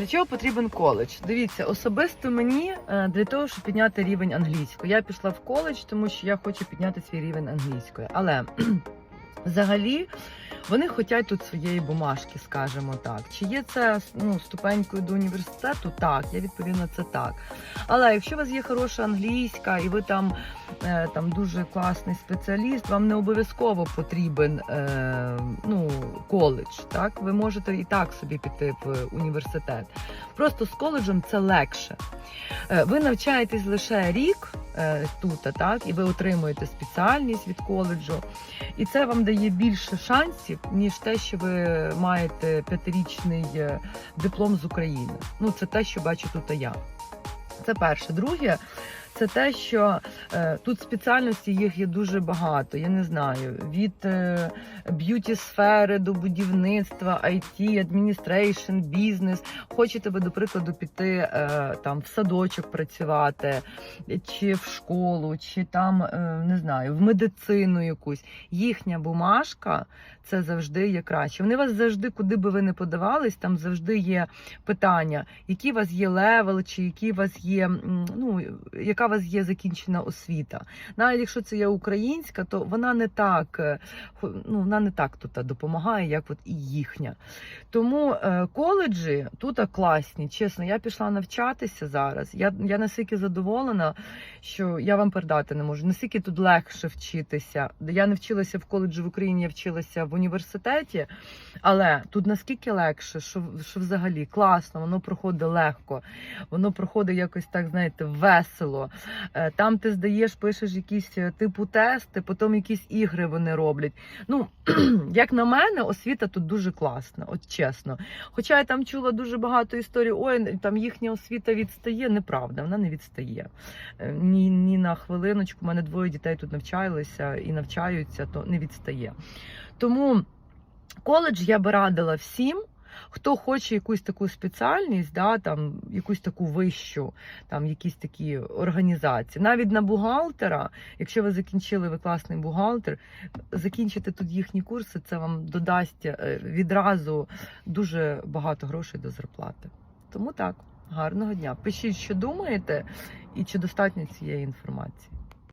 Для чого потрібен коледж? Дивіться, особисто мені е, для того, щоб підняти рівень англійської. Я пішла в коледж, тому що я хочу підняти свій рівень англійської. Але взагалі вони хочуть тут своєї бумажки, скажімо так. Чи є це ну, ступенькою до університету? Так, я відповім на це так. Але якщо у вас є хороша англійська і ви там, е, там дуже класний спеціаліст, вам не обов'язково потрібен е, ну, коледж. Так? Ви можете і так собі піти в університет. Просто з коледжем це легше. Е, Ви навчаєтесь лише рік тут, так, і ви отримуєте спеціальність від коледжу. І це вам дає більше шансів, ніж те, що ви маєте п'ятирічний е, диплом з України. Ну, це те, що бачу тут я. Це перше. Друге, це те, що е, тут спеціальності їх є дуже багато. Я не знаю, від е, б'юті сфери до будівництва, IT, адміністрейшн, бізнес. Хочете ви, до прикладу, піти е, там в садочок працювати, чи в школу, чи там е, не знаю, в медицину якусь. Їхня бумажка це завжди є краще. Вони вас завжди, куди би ви не подавались, там завжди є питання, які у вас є левел, чи які у вас є, ну яка вас є закінчена освіта. Навіть якщо це є українська, то вона не так, е, ну вона не так тут допомагає, як от і їхня. Тому е, коледжі тут класні. Чесно, я пішла навчатися зараз. Я, я настільки задоволена, що я вам передати не можу. Наскільки тут легше вчитися. Я не вчилася в коледжі в Україні, я вчилася в університеті, але тут наскільки легше, що, що взагалі класно, воно проходить легко, воно проходить якось так, знаєте, весело. Е, Там ти здаєш, пишеш якісь е, типу тести, потім якісь ігри вони роблять. Ну, як на мене, освіта тут дуже класна, от чесно. Хоча я там чула дуже багато історій, ой, там їхня освіта відстає. Неправда, вона не відстає. Е, Ні, ні на хвилиночку. У мене двоє дітей тут навчалися і навчаються, то не відстає. Тому коледж я би радила всім. Хто хоче якусь таку спеціальність, да, там, якусь таку вищу, там, якісь такі організації. Навіть на бухгалтера, якщо ви закінчили ви класний бухгалтер, закінчити тут їхні курси, це вам додасть е, відразу дуже багато грошей до зарплати. Тому так, гарного дня. Пишіть, що думаєте, і чи достатньо цієї інформації.